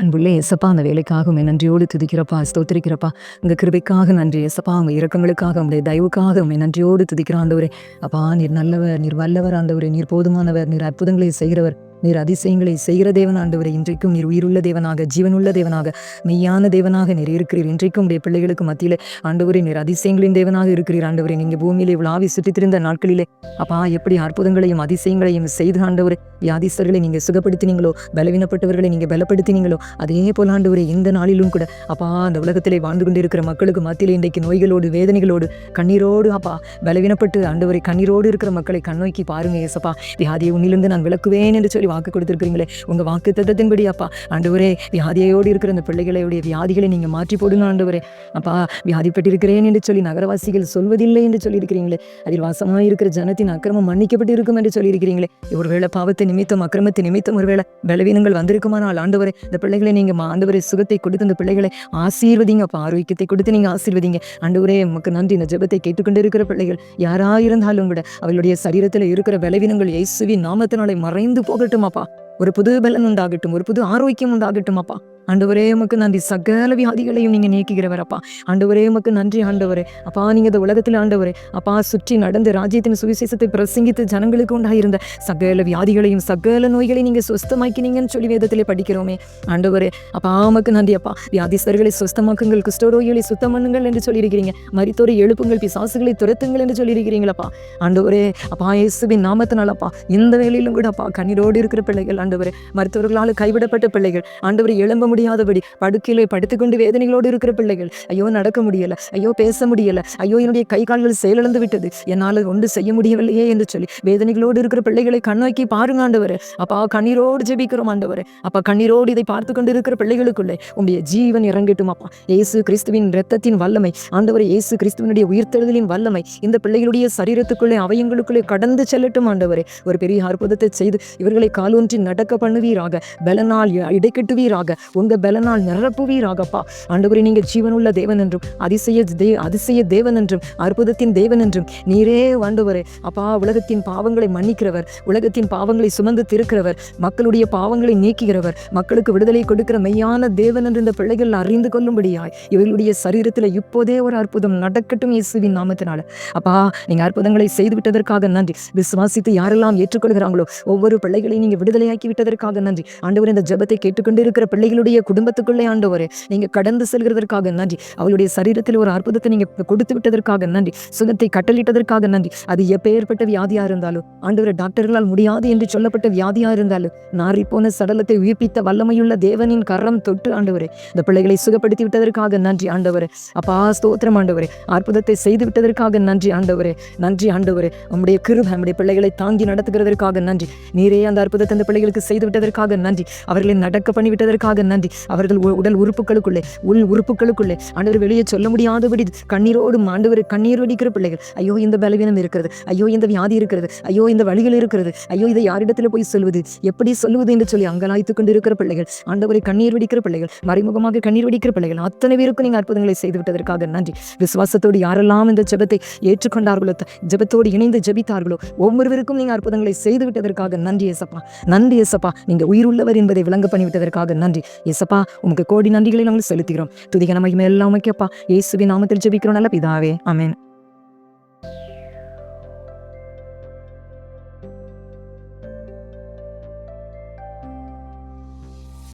அன்புள்ளே எசப்பா அந்த வேலைக்காக நன்றியோடு துதிக்கிறப்பா ஸ்தோத்திரிக்கிறப்பா. இந்த கிருபைக்காக நன்றி எசப்பா உங்க இரக்கங்களுக்காக உங்களுடைய தயவுக்காக உண்மை நன்றியோடு துதிக்கிற ஆண்டவரே. அப்பா நீர் நல்லவர் நீர் வல்லவர் ஆண்டவரே. நீர் போதுமானவர் நீர் அற்புதங்களை செய்கிறவர். நீர் அதிசயங்களை செய்கிற தேவன் ஆண்டவரை இன்றைக்கும் நீர் உயிருள்ள தேவனாக ஜீவனுள்ள தேவனாக மெய்யான தேவனாக நீர் இருக்கிறீர். இன்றைக்கும் உடைய பிள்ளைகளுக்கு மத்தியிலே ஆண்டவரை நீர் அதிசயங்களின் தேவனாக இருக்கிறீர். ஆண்டவரை நீங்கள் பூமியிலே விழாவி சுற்றித்திருந்த நாட்களிலே அப்பா எப்படி அற்புதங்களையும் அதிசயங்களையும் செய்து ஆண்டவரை வியாதிஸ்தர்களை நீங்கள் சுகப்படுத்தினீங்களோ பலவீனப்பட்டவர்களை நீங்கள் பலப்படுத்தினீங்களோ அதே போல ஆண்டவரை இந்த நாளிலும் கூட அப்பா அந்த உலகத்திலே வாழ்ந்து கொண்டிருக்கிற மக்களுக்கு மத்தியிலே இன்றைக்கு நோய்களோடு வேதனைகளோடு கண்ணீரோடு அப்பா பலவீனப்பட்டு ஆண்டவரை கண்ணீரோடு இருக்கிற மக்களை கண்ணோக்கி பாருங்க ஏசப்பா. வியாதியை உன்னிலிருந்து நான் விளக்குவேன் என்று சொல்லி வாக்கு கொடுத்திருக்கிறீங்களே? உங்க வாக்கு தத்தத்தின்படி அப்பா. ஆண்டவரே வியாதியோடு இருக்கிற அந்த பிள்ளைகளுடைய வியாதிகளை நீங்க மாற்றி போடுங்க ஆண்டவரே. அப்பா வியாதிப்பட்டிருக்கிறேன் என்று சொல்லி நகரவாசிகள் சொல்வதில்லை என்று சொல்லியிருக்கிறீங்களே. அதில் வாசமாக இருக்கிற ஜனத்தின் அக்கிரமம் மன்னிக்கப்பட்டு இருக்கும் என்று சொல்லியிருக்கிறீங்களே. ஒருவேளை பாவத்தை நிமித்தம் அக்கிரமத்தை நிமித்தம் ஒருவேளை பலவீனங்கள் வந்திருக்குமானால் ஆண்டவரே இந்த பிள்ளைகளை நீங்க ஆண்டவரை சுகத்தை கொடுத்து இந்த பிள்ளைகளை ஆசீர்வதிங்க. அப்பா ஆரோக்கியத்தை கொடுத்து நீங்க ஆசீர்வதிங்க. ஆண்டவரே உமக்கு நன்றி. இந்த ஜெபத்தை கேட்டுக்கொண்டு இருக்கிற பிள்ளைகள் யாராயிருந்தாலும் கூட அவளுடைய சரீரத்தில் இருக்கிற பலவீனங்கள் இயேசுவின் நாமத்தினாலே மறைந்து போகட்டும். அப்பா ஒரு புது பலன் உண்டாகட்டும் ஒரு புது ஆரோக்கியம் உண்டாகட்டும் அப்பா ஆண்டவரே உமக்கு நன்றி. சகல வியாதிகளையும் நீங்க நீக்குகிறவர் அப்பா. ஆண்டவரே உமக்கு நன்றி ஆண்டவரே. அப்பா நீங்க இந்த உலகத்தில் ஆண்டவரே. அப்பா சுற்றி நடந்து ராஜ்யத்தின் சுவிசேஷத்தை பிரசங்கித்து ஜனங்களுக்கு உண்டாயிருந்த சகல வியாதிகளையும் சகல நோய்களையும் நீங்க சுஸ்தமாக்கினீங்கன்னு சொல்லி வேதத்திலே படிக்கிறோமே. ஆண்டவரே அப்பா உமக்கு நன்றி அப்பா. வியாதிஸ்தர்களை சுஸ்தமாக்குங்கள் குஷ்டரோகிகளை சுத்தம் பண்ணுங்கள் என்று சொல்லியிருக்கிறீங்க. மரித்தோரை எழுப்புங்கள் பிசாசுகளை துரத்துங்கள் என்று சொல்லியிருக்கிறீங்களப்பா ஆண்டவரே அப்பா இயேசுவின் நாமத்தினாலப்பா இந்த வேலையிலும் கூட அப்பா கண்ணீரோடு இருக்கிற பிள்ளைகள் ஆண்டவரே. மருத்துவர்களால் கைவிடப்பட்ட பிள்ளைகள் ஆண்டவரை எழும்ப முடியாதபடி படுக்கையிலே படுத்துக்கொண்டு வேதனைகளோடு இருக்கிற பிள்ளைகள் ஐயோ நடக்க முடியல. ஐயோ பேச முடியல. ஐயோ என்னுடைய கை கால்கள் செயலிழந்து விட்டது. என்னால் ஒன்று செய்ய முடியவில்லையே என்று சொல்லி வேதனைகளோடு இருக்கிற பிள்ளைகளை கண்ணோக்கி பாருங்க ஆண்டவர். அப்பா கண்ணீரோடு ஜெபிக்கிறோம் ஆண்டவர். அப்பா கண்ணீரோடு இதை பார்த்து கொண்டு இருக்கிற பிள்ளைகளுக்குள்ளே உங்களுடைய ஜீவன் இறங்கட்டும் அப்பா. இயேசு கிறிஸ்துவின் ரத்தத்தின் வல்லமை ஆண்டவர் இயேசு கிறிஸ்துவனுடைய உயிர்த்தெழுதலின் வல்லமை இந்த பிள்ளைகளுடைய சரீரத்துக்குள்ளே அவயங்களுக்குள்ளே கடந்து செல்லட்டும் ஆண்டவரே. ஒரு பெரிய அற்புதத்தை செய்து இவர்களை காலூன்றி நடக்க பண்ணுவீராக. பலனால் இடைக்கட்டுவீராக. உங்க பலனால் நிரப்புவீராகப்பா. ஆண்டவரே நீங்க ஜீவனுள்ள தேவன் என்றும் அதிசய தே அதிசய தேவன் என்றும் அற்புதத்தின் தேவன் என்றும் நீரே ஆண்டவரே. அப்பா உலகத்தின் பாவங்களை மன்னிக்கிறவர் உலகத்தின் பாவங்களை சுமந்து திருக்கிறவர் மக்களுடைய பாவங்களை நீக்குகிறவர் மக்களுக்கு விடுதலை கொடுக்கிற மெய்யான தேவன் என்று இந்த பிள்ளைகள் அறிந்து கொள்ளும்படியாய் இவர்களுடைய சரீரத்தில் இப்போதே ஒரு அற்புதம் நடக்கட்டும் இயேசுவின் நாமத்தினால. அப்பா நீங்க அற்புதங்களை செய்து விட்டதற்காக நன்றி. விசுவாசித்து யாரெல்லாம் ஏற்றுக்கொள்கிறாங்களோ ஒவ்வொரு பிள்ளைகளையும் நீங்க விடுதலையாக்கி விட்டதற்காக நன்றி. ஆண்டவர் இந்த ஜெபத்தை கேட்டுக்கொண்டு இருக்கிற பிள்ளைகளுடைய குடும்பத்துக்குள்ளே ஆண்டவரே நீங்க கடந்து செல்கிறதற்காக நன்றி. அவளுடைய சரீரத்தில் ஒரு அற்புதத்தை நீங்க கொடுத்து விட்டதற்காக நன்றி. சுகத்தை கட்டளிட்டதற்காக நன்றி. அது எப்பேற்பட்ட வியாதியா இருந்தாலும் ஆண்டவர் டாக்டர்களால் முடியாது என்று சொல்லப்பட்ட வியாதியா இருந்தாலும் நாரி போன சடலத்தை உயிர்ப்பித்த வல்லமையுள்ள தேவனின் கரம் தொட்டு ஆண்டவரே இந்த பிள்ளைகளை சுகப்படுத்தி விட்டதற்காக நன்றி ஆண்டவரே. அப்பா ஸ்தோத்திரம் ஆண்டவரே. அற்புதத்தை செய்து விட்டதற்காக நன்றி ஆண்டவரே. நன்றி ஆண்டவரே. நம்முடைய கிருப நம்முடைய பிள்ளைகளை தாங்கி நடத்துகிறதற்காக நன்றி. நீரே அந்த அற்புதத்தை அந்த பிள்ளைகளுக்கு செய்து விட்டதற்காக நன்றி. அவர்களை நடக்க பண்ணிவிட்டதற்காக நன்றி. நன்றி அவர்கள் உடல் உறுப்புகளுக்குள்ளே உள் உறுப்புகளுக்குள்ளே ஆண்டவர் வெளியே சொல்ல முடியாதபடி கண்ணீரோடு ஆண்டவர் கண்ணீர் வடிக்கிற பிள்ளைகள். ஐயோ இந்த பலவீனம் இருக்கிறது. ஐயோ இந்த வியாதி இருக்கிறது. ஐயோ இந்த வழிகள் இருக்கிறது. ஐயோ இதை யாரிடத்துல போய் சொல்வது? எப்படி சொல்லுவது என்று சொல்லி அங்கலாய்த்து கொண்டு இருக்கிற பிள்ளைகள் ஆண்டவரை கண்ணீர் வடிக்கிற பிள்ளைகள் மறைமுகமாக கண்ணீர் வடிக்கிற பிள்ளைகள் அத்தனை பேருக்கும் நீங்கள் அற்புதங்களை செய்து விட்டதற்காக நன்றி. விசுவாசத்தோடு யாரெல்லாம் இந்த ஜபத்தை ஏற்றுக்கொண்டார்களோ ஜபத்தோடு இணைந்து ஜபித்தார்களோ ஒவ்வொருவருக்கும் நீங்கள் அற்புதங்களை செய்து விட்டதற்காக நன்றி எசப்பா நன்றி ஏசப்பா. நீங்க உயிருள்ளவர் என்பதை விளங்க பண்ணிவிட்டதற்காக நன்றி. ஏசப்பா உமக்கு கோடி நன்றிகளை நாங்கள் செலுத்துகிறோம் துதிக நம்ம எல்லாம் உமைக்கப்பா இயேசுவின் நாமத்தில் ஜெபிக்கிறோம் நல்ல பிதாவே அமேன்